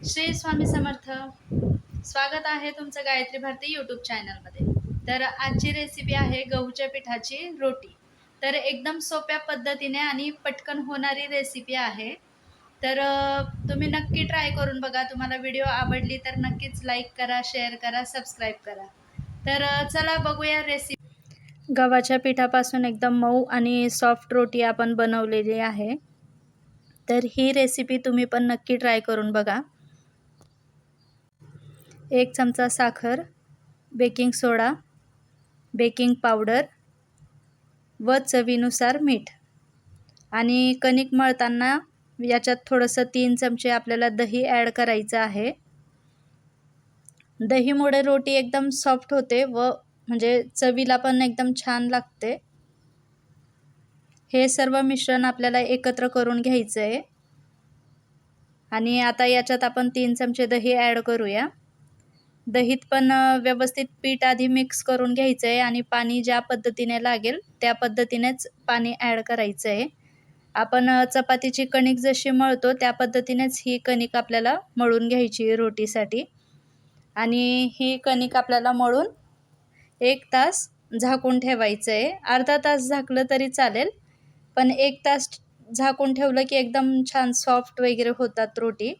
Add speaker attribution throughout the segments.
Speaker 1: श्री स्वामी समर्थ. स्वागत आहे तुमचं गायत्री भारती यूट्यूब चॅनलमध्ये तर आजची रेसिपी आहे गहूच्या पिठाची रोटी. तर एकदम सोप्या पद्धतीने आणि पटकन होणारी रेसिपी आहे. तर तुम्ही नक्की ट्राय करून बघा. तुम्हाला व्हिडिओ आवडली तर नक्कीच लाईक करा शेअर करा सबस्क्राईब करा. तर चला बघूया रेसिपी गव्हाच्या पिठापासून एकदम मऊ आणि सॉफ्ट रोटी आपण बनवलेली आहे. तर ही रेसिपी तुम्ही पण नक्की ट्राय करून बघा. एक चमचा साखर बेकिंग सोडा बेकिंग पावडर व चवीनुसार मीठ. आणि कणिक मळताना याच्यात थोडंसं तीन चमचे आपल्याला दही ॲड करायचं आहे. दहीमुळे रोटी एकदम सॉफ्ट होते व म्हणजे चवीला पण एकदम छान लागते. हे सर्व मिश्रण आपल्याला एकत्र करून घ्यायचं आहे आणि आता याच्यात आपण तीन चमचे दही ॲड करूया. दहीत पण व्यवस्थित पीठ आधी मिक्स करून घ्यायचं आहे आणि पाणी ज्या पद्धतीने लागेल त्या पद्धतीनेच पाणी ॲड करायचं आहे आपण चपातीची कणिक जशी मळतो त्या पद्धतीनेच ही कणिक आपल्याला मळून घ्यायची आहे रोटीसाठी. आणि ही कणिक आपल्याला मळून एक तास झाकून ठेवायचं आहे अर्धा तास झाकलं तरी चालेल पण एक तास झाकून ठेवलं की एकदम छान सॉफ्ट वगैरे होतात रोटी.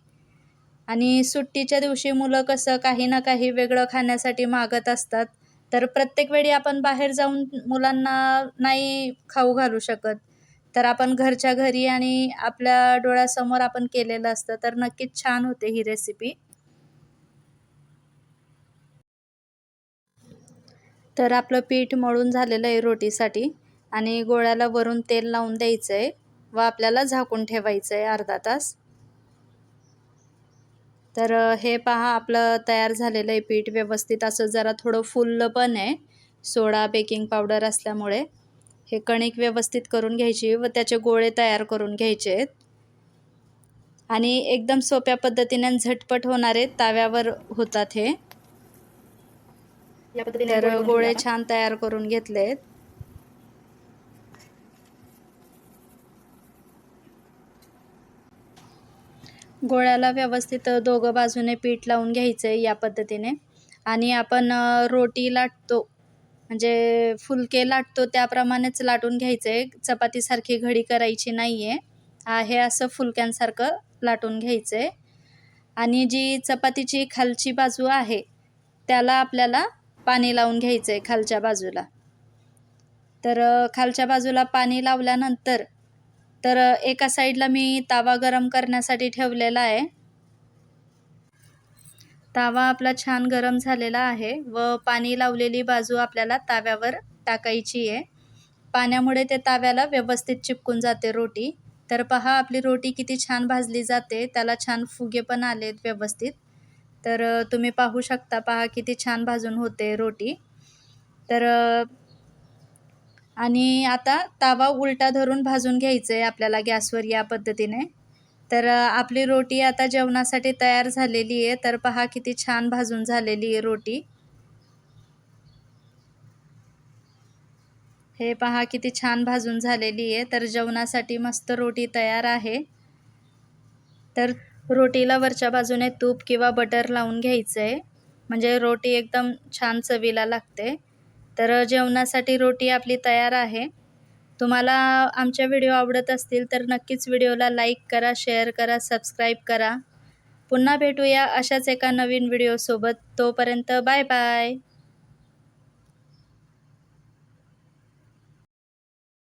Speaker 1: आणि सुट्टीच्या दिवशी मुलं कसं काही ना काही वेगळं खाण्यासाठी मागत असतात तर प्रत्येक वेळी आपण बाहेर जाऊन मुलांना नाही खाऊ घालू शकत. तर आपण घरच्या घरी आणि आपल्या डोळ्यासमोर आपण केलेलं असतं तर नक्कीच छान होते ही रेसिपी तर आपलं पीठ मळून झालेलं आहे रोटीसाठी आणि गोळ्याला वरून तेल लावून द्यायचं आहे व आपल्याला झाकून ठेवायचं आहे अर्धा तास. तर हे पहा आपलं तयार झालेलं आहे पीठ व्यवस्थित. असं जरा थोडं फुललं पण आहे. सोडा बेकिंग पावडर असल्यामुळे. हे कणिक व्यवस्थित करून घ्यायची व त्याचे गोळे तयार करून घ्यायचे आहेत. आणि एकदम सोप्या पद्धतीने झटपट होणारे ताव्यावर होतात हे.
Speaker 2: या पद्धतीने
Speaker 1: तर गोळे. छान तयार करून घेतले आहेत. गोळ्याला व्यवस्थित दोघं बाजूने पीठ लावून घ्यायचं आहे या पद्धतीने. आणि आपण रोटी लाटतो म्हणजे फुलके लाटतो त्याप्रमाणेच लाटून घ्यायचं आहे चपातीसारखी घडी करायची नाही आहे हे असं फुलक्यांसारखं लाटून घ्यायचं आहे आणि जी चपातीची खालची बाजू आहे त्याला आपल्याला पाणी लावून घ्यायचं आहे खालच्या बाजूला. तर खालच्या बाजूला पाणी लावल्यानंतर तर एका साईडला मी तावा गरम करण्यासाठी ठेवलेला आहे. तावा आपला छान गरम झालेला आहे व पाणी लावलेली बाजू आपल्याला ताव्यावर टाकायची आहे. पाण्यामुळे ते ताव्याला व्यवस्थित चिपकून जाते रोटी. तर पहा आपली रोटी किती छान भाजली जाते त्याला छान फुगे पण आलेत व्यवस्थित. तर तुम्ही पाहू शकता पहा किती छान भाजून होते रोटी. तर आणि आता तवा उलटा धरून भाजून घ्यायचं आहे आपल्याला गॅसवर या पद्धतीने. तर आपली रोटी आता जेवणासाठी तयार झालेली आहे. तर पहा किती छान भाजून झालेली आहे रोटी. हे पहा किती छान भाजून झालेली आहे. तर जेवणासाठी मस्त रोटी तयार आहे. तर रोटीला वरच्या बाजूने तूप किंवा बटर लावून घ्यायचं आहे म्हणजे रोटी एकदम छान चवीला लागते. तर जेवणासाठी रोटी आपली तयार आहे. तुम्हाला आमच्या व्हिडिओ आवडत असतील तर नक्कीच व्हिडिओला लाईक करा शेअर करा सबस्क्राईब करा. पुन्हा भेटूया अशाच एका नवीन व्हिडिओसोबत. तोपर्यंत बाय बाय.